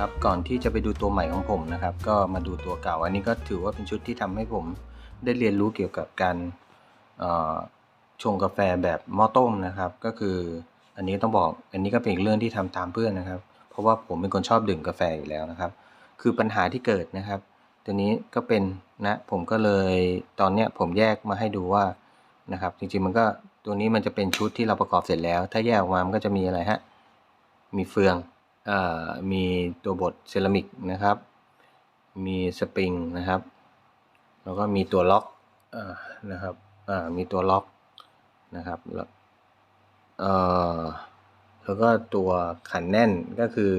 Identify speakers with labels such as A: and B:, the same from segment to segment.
A: ครับ ก่อนที่จะไปดูตัวใหม่ของผมนะครับ ก็มาดูตัวเก่า อันนี้ก็ถือว่าเป็นชุดที่ทำให้ผมได้เรียนรู้เกี่ยวกับการชงกาแฟแบบหม้อต้มนะครับ ก็คืออันนี้ต้องบอกอันนี้ก็เป็นอีกเรื่องที่ทำตามเพื่อนนะครับ เพราะว่าผมเป็นคนชอบดื่มกาแฟอยู่แล้วนะครับ คือปัญหาที่เกิดนะครับตัวนี้ก็เป็นนะผมก็เลยตอนเนี้ยผมแยกมาให้ดูว่านะครับจริงๆมันก็ตัวนี้มันจะเป็นชุดที่เราประกอบเสร็จแล้ว ถ้าแยกออกมามันก็จะมีอะไรฮะมีเฟือง มีตัวบดเซรามิกนะครับ มีสปริงนะครับ แล้วก็มีตัวล็อกอนะครับมีตัวล็อกนะครับแล้วแล้วก็ตัวขันแน่นก็คือ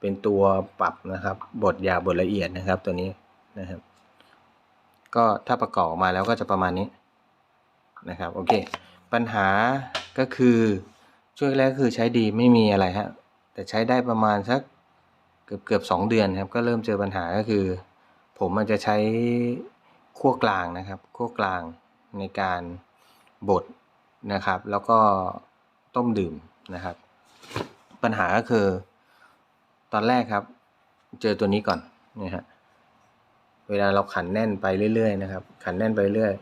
A: เป็นตัวปรับนะครับบดยาบบดละเอียดนะครับตัวนี้นะครับ ก็ถ้าประกอบมาแล้วก็จะประมาณนี้นะครับโอเค ปัญหาก็คือช่วงแรกคือใช้ดีไม่มีอะไรฮะ แต่ใช้ได้ประมาณสักเกือบเกือบสองเดือนครับ ก็เริ่มเจอปัญหาก็คือ ผมมันจะใช้ขั้วกลางนะครับขั้วกลางในการบดนะครับ แล้วก็ต้มดื่มนะครับ ปัญหาก็คือ ตอนแรกครับ เจอตัวนี้ก่อนนี่ฮะเวลาเราขันแน่นไปเรื่อยๆนะครับ ขันแน่นไปเรื่อย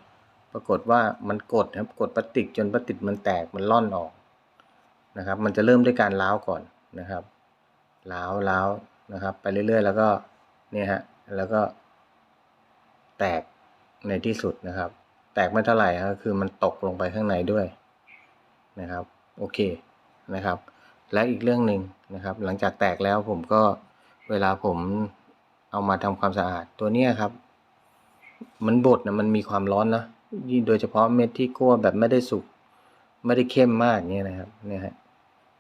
A: ปรากฏว่ามันกดครับกดพลาสติกจนพลาสติกมันแตกมันล่อนออกนะครับ มันจะเริ่มด้วยการล้าวก่อน นะครับล้าวล้าวนะครับ ไปเรื่อยๆ แล้วก็เนี่ยฮะแล้วก็ แตกในที่สุดนะครับ แตกไม่เท่าไหร่ครับคือมันตกลงไปข้างในด้วยนะครับ โอเคนะครับ และอีกเรื่องหนึ่งนะครับ หลังจากแตกแล้วผมก็เวลาผมเอามาทำความสะอาดตัวเนี้ยครับ มันบดนะมันมีความร้อนนะยิ่งโดยเฉพาะเม็ดที่คั่วแบบไม่ได้สุกไม่ได้เข้มมากเนี่ยนะครับเนี่ยฮะ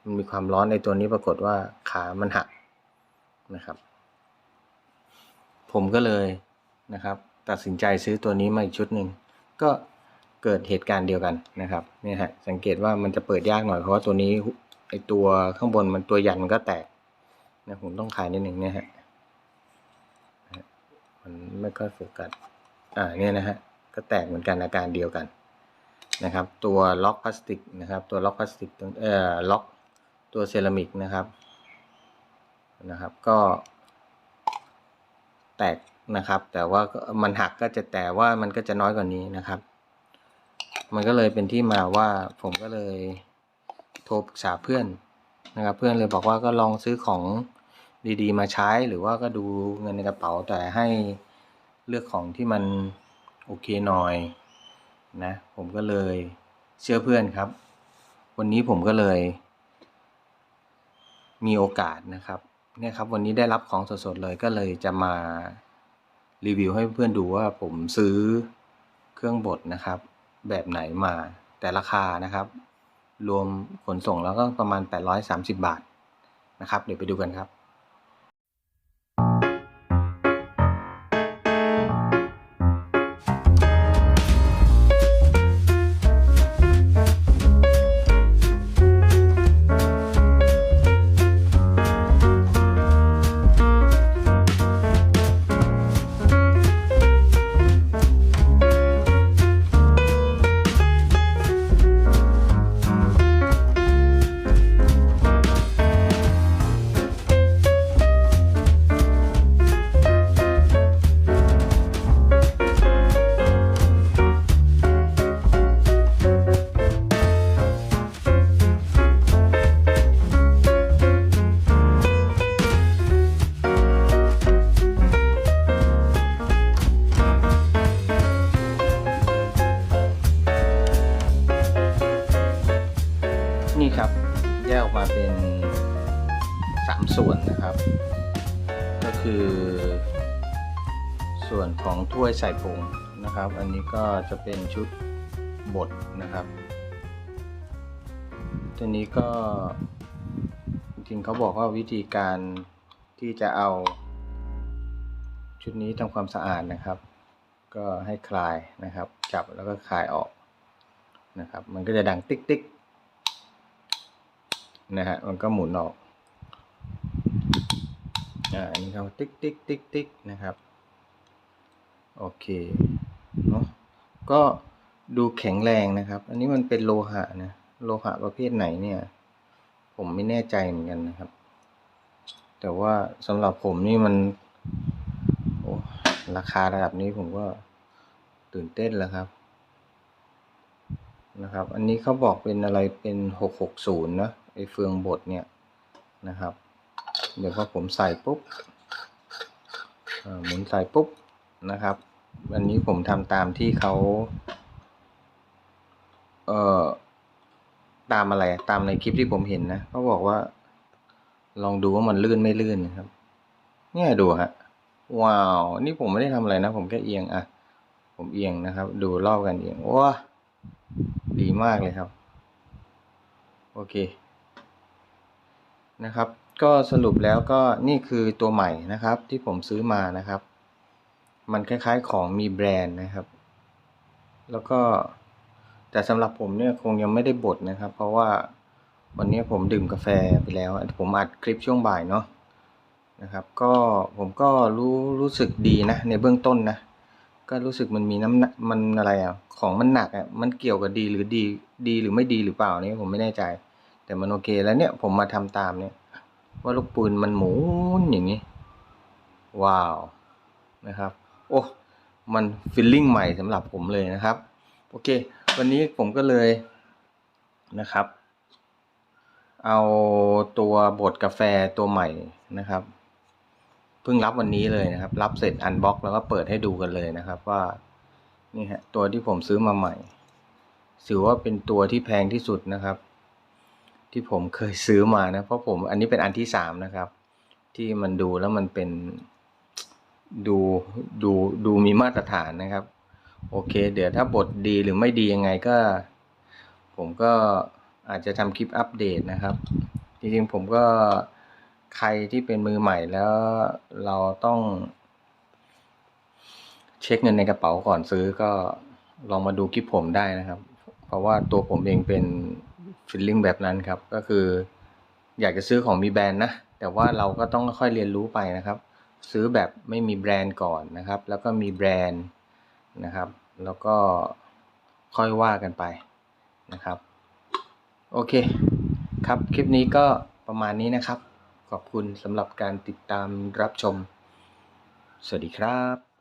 A: มันมีความร้อนในตัวนี้ปรากฏว่าขามันหักนะครับ ผมก็เลยนะครับ ตัดสินใจซื้อตัวนี้มาอีกชุดหนึ่งก็เกิดเหตุการณ์เดียวกันนะครับเนี่ยฮะสังเกตว่ามันจะเปิดยากหน่อยเพราะว่าตัวนี้ไอตัวข้างบนมันตัวยันมันก็แตกนะผมต้องขายนิดหนึ่งเนี่ยฮะมันไม่ค่อยโฟกัสอ่าเนี่ยนะฮะก็แตกเหมือนกันอาการเดียวกันนะครับ ตัวล็อกพลาสติกนะครับ ตัวล็อกพลาสติกตรงเอ่อล็อก ตัวเซรามิกนะครับนะครับ ก็แตกนะครับ แต่ว่ามันหักก็จะแต่ว่ามันก็จะน้อยกว่านี้นะครับ มันก็เลยเป็นที่มาว่าผมก็เลยโทรปรึกษาเพื่อนนะครับ เพื่อนเลยบอกว่าก็ลองซื้อของดีๆ มาใช้หรือว่าก็ดูเงินในกระเป๋าแต่ให้เลือกของที่มันโอเคหน่อยนะ ผมก็เลยเชื่อเพื่อนครับ วันนี้ผมก็เลย มีโอกาสนะครับเนี่ยครับวันนี้ได้รับของสดๆเลยก็เลยจะมารีวิวให้เพื่อนดูว่าผมซื้อเครื่องบดนะครับ แบบไหนมาแต่ราคานะครับ รวมขนส่งแล้วก็ประมาณ 830 บาทนะครับ เดี๋ยวไปดูกันครับ ครับ แยกออกมาเป็นสามส่วนนะครับ ก็คือ ส่วนของถ้วยใส่ผงนะครับ อันนี้ก็จะเป็นชุดบดนะครับ ตัวนี้ก็จริงเขาบอกว่าวิธีการที่จะเอา ชุดนี้ทำความสะอาดนะครับ ก็ให้คลายนะครับ จับแล้วก็คลายออกนะครับ มันก็จะดังติ๊กติ๊ก นะฮะมันก็หมุนออกอ่าอันนี้เขาติ๊กติ๊กติ๊กติ๊กนะครับโอเคเนาะก็ดูแข็งแรงนะครับ อันนี้มันเป็นโลหะนะโลหะประเภทไหนเนี่ย ผมไม่แน่ใจเหมือนกันนะครับ แต่ว่าสำหรับผมนี่มันโอ้ราคาระดับนี้ผมก็ตื่นเต้นแล้วครับนะครับ อันนี้เขาบอกเป็นอะไรเป็นหกหกศูนย์นะ ไอเฟืองบดเนี่ยนะครับ เดี๋ยวพอผมใส่ปุ๊บเหมุนใส่ปุ๊บนะครับ อันนี้ผมทำตามที่เขาเอ่อตามอะไรตามในคลิปที่ผมเห็นนะเขาบอกว่า ลองดูว่ามันลื่นไม่ลื่นนะครับ เนี่ยดูฮะว้าว นี่ผมไม่ได้ทำอะไรนะ ผมแค่เอียงอะผมเอียงนะครับ ดูรอบกันเอียงว้าดีมากเลยครับ โอเค นะครับ ก็สรุปแล้วก็นี่คือตัวใหม่นะครับที่ผมซื้อมานะครับ มันคล้ายๆของมีแบรนด์นะครับ แล้วก็แต่สำหรับผมเนี่ยคงยังไม่ได้บดนะครับ เพราะว่าวันนี้ผมดื่มกาแฟไปแล้ว ผมอัดคลิปช่วงบ่ายเนาะนะครับ ก็ผมก็รู้รู้สึกดีนะ ในเบื้องต้นนะ ก็รู้สึกมันมีน้ำหนักมันอะไรอะของมันหนักอะมันเกี่ยวกับดีหรือดีดีหรือไม่ดีหรือเปล่านี่ผมไม่แน่ใจ แต่มันโอเคแล้วเนี่ยผมมาทำตามเนี่ย ว่าลูกปืนมันหมุนอย่างนี้ ว้าวนะครับ โอ้มันฟิลลิ่งใหม่สำหรับผมเลยนะครับ โอเค วันนี้ผมก็เลยนะครับ เอาตัวบดกาแฟตัวใหม่นะครับเพิ่งรับวันนี้เลยนะครับ รับเสร็จอันบ็อกแล้วก็เปิดให้ดูกันเลยนะครับ ว่านี่ฮะตัวที่ผมซื้อมาใหม่ถือว่าเป็นตัวที่แพงที่สุดนะครับ ที่ผมเคยซื้อมานะ เพราะผมอันนี้เป็นอันที่สามนะครับ ที่มันดูแล้วมันเป็นดูดูดูมีมาตรฐานนะครับ โอเค เดี๋ยวถ้าบทดีหรือไม่ดียังไงก็ ผมก็อาจจะทำคลิปอัปเดตนะครับ จริงๆผมก็ใครที่เป็นมือใหม่แล้วเราต้อง เช็คเงินในกระเป๋าก่อนซื้อก็ลองมาดูคลิปผมได้นะครับ เพราะว่าตัวผมเองเป็น ฟิลลิ่งแบบนั้นครับ ก็คือ อยากจะซื้อของมีแบรนด์นะ แต่ว่าเราก็ต้องค่อยเรียนรู้ไปนะครับ ซื้อแบบไม่มีแบรนด์ก่อนนะครับ แล้วก็มีแบรนด์นะครับ แล้วก็ค่อยว่ากันไปนะครับ โอเคครับ คลิปนี้ก็ประมาณนี้นะครับ ขอบคุณสำหรับการติดตามรับชม สวัสดีครับ